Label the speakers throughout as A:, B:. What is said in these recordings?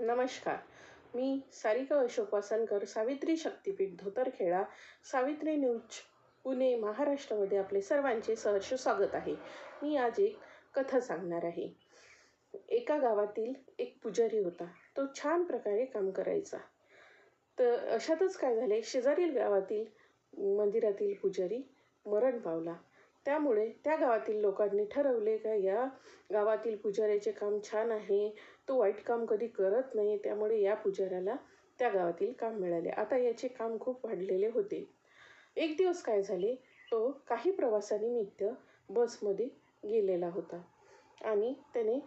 A: नमस्कार. मी सारिका अशोक वासनकर सावित्री शक्तीपीठ धोतरखेडा सावित्री न्यूज पुणे महाराष्ट्रामध्ये आपले सर्वांचे सहर्ष स्वागत आहे. मी आज एक कथा सांगणार आहे. एका गावातील एक पुजारी होता. तो छान प्रकारे काम करायचा. तर अशातच काय झाले? शेजारील गावातील मंदिरातील पुजारी मरण पावला. त्यामुळे त्या गावातील लोकांनी ठरवले का या गावातील पुजाऱ्याचे काम छान आहे तो वाईट काम कधी करत नाही त्यामुळे या पुजाऱ्याला त्या गावातील काम मिळाले. आता याचे काम खूप वाढलेले होते. एक दिवस काय झाले? तो काही प्रवासानिमित्त बसमध्ये गेलेला होता. आणि त्याने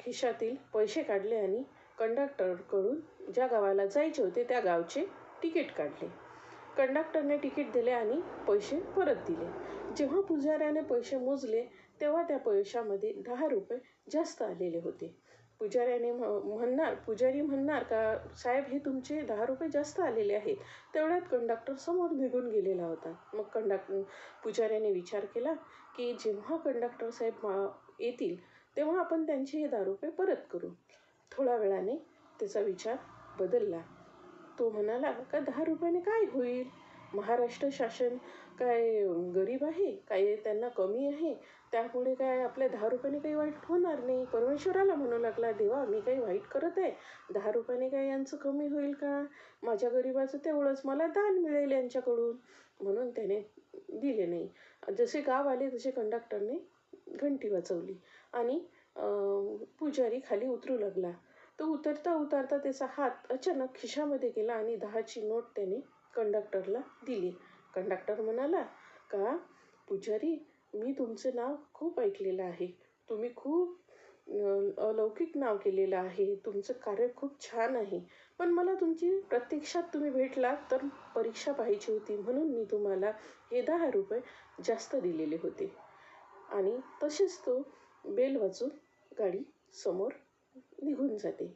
A: खिशातील पैसे काढले आणि कंडक्टरकडून ज्या गावाला जायचे होते त्या गावचे तिकीट काढले. कंडक्टरने तिकीट दिले आणि पैसे परत दिले. जेव्हा पुजाऱ्याने पैसे मोजले तेव्हा त्या पैशामध्ये दहा रुपये जास्त आलेले होते. पुजाऱ्याने म्हणणार पुजारी म्हणणार का साहेब हे तुमचे दहा रुपये जास्त आलेले आहेत. तेवढ्यात कंडक्टर समोर निघून गेलेला होता. मग कंडक् पुजाऱ्याने विचार केला की जेव्हा कंडक्टर साहेब येतील तेव्हा आपण त्यांचे हे दहा रुपये परत करू. थोड्या वेळाने त्याचा विचार बदलला. तो म्हणाला का दहा रुपयाने काय होईल? महाराष्ट्र शासन काय गरीब आहे? काय त्यांना कमी आहे? त्यामुळे काय आपल्या दहा रुपयाने काही वाईट होणार नाही? परमेश्वराला म्हणू लागला देवा मी काही वाईट करत आहे? दहा रुपयाने काय यांचं कमी होईल का? माझ्या गरिबाचं तेवढंच मला दान मिळेल यांच्याकडून. म्हणून त्याने दिले नाही. जसे गाव आले तसे कंडक्टरने घंटी वाजवली आणि पुजारी खाली उतरू लागला. तो उतरता उतरता त्याचा हात अचानक खिशामध्ये गेला आणि दहाची नोट त्याने कंडक्टरला दिली. कंडक्टर म्हणाला का पुजारी मी तुमचं नाव खूप ऐकलेलं आहे. तुम्ही खूप अलौकिक नाव केलेलं आहे. तुमचं कार्य खूप छान आहे. पण मला तुमची प्रत्यक्षात तुम्ही भेटला तर परीक्षा पाहिजे होती म्हणून मी तुम्हाला हे दहा रुपये जास्त दिलेले होते. आणि तसेच तो बेल वाजून गाडी समोर निघून जाते.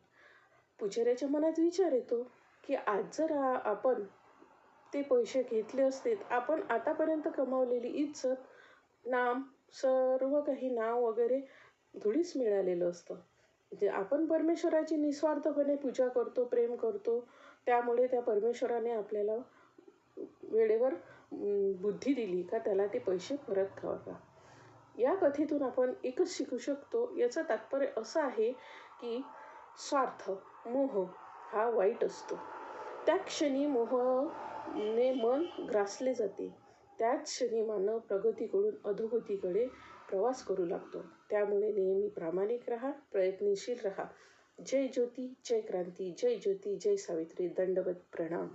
A: पुजाऱ्याच्या मनात विचार येतो की आज जर आपण ते पैसे घेतले असते आपण आतापर्यंत कमावलेली इज्जत नाम सर्व काही नाव वगैरे धुळीस मिळालेलं असतं. म्हणजे आपण परमेश्वराची निस्वार्थपणे पूजा करतो प्रेम करतो त्यामुळे त्या परमेश्वराने आपल्याला वेळेवर बुद्धी दिली का त्याला ते पैसे परत खावा का? या कथेतून आपण एकच शिकू शकतो. याचं तात्पर्य असं आहे की स्वार्थ मोह हा वाईट असतो. त्या क्षणी मोहने मन ग्रासले जाते. त्याच क्षणी मानव प्रगतीकडून अधोगतीकडे प्रवास करू लागतो. त्यामुळे नेहमी प्रामाणिक राहा प्रयत्नशील राहा. जय ज्योती जय क्रांती जय ज्योती जय सावित्री दंडवत प्रणाम.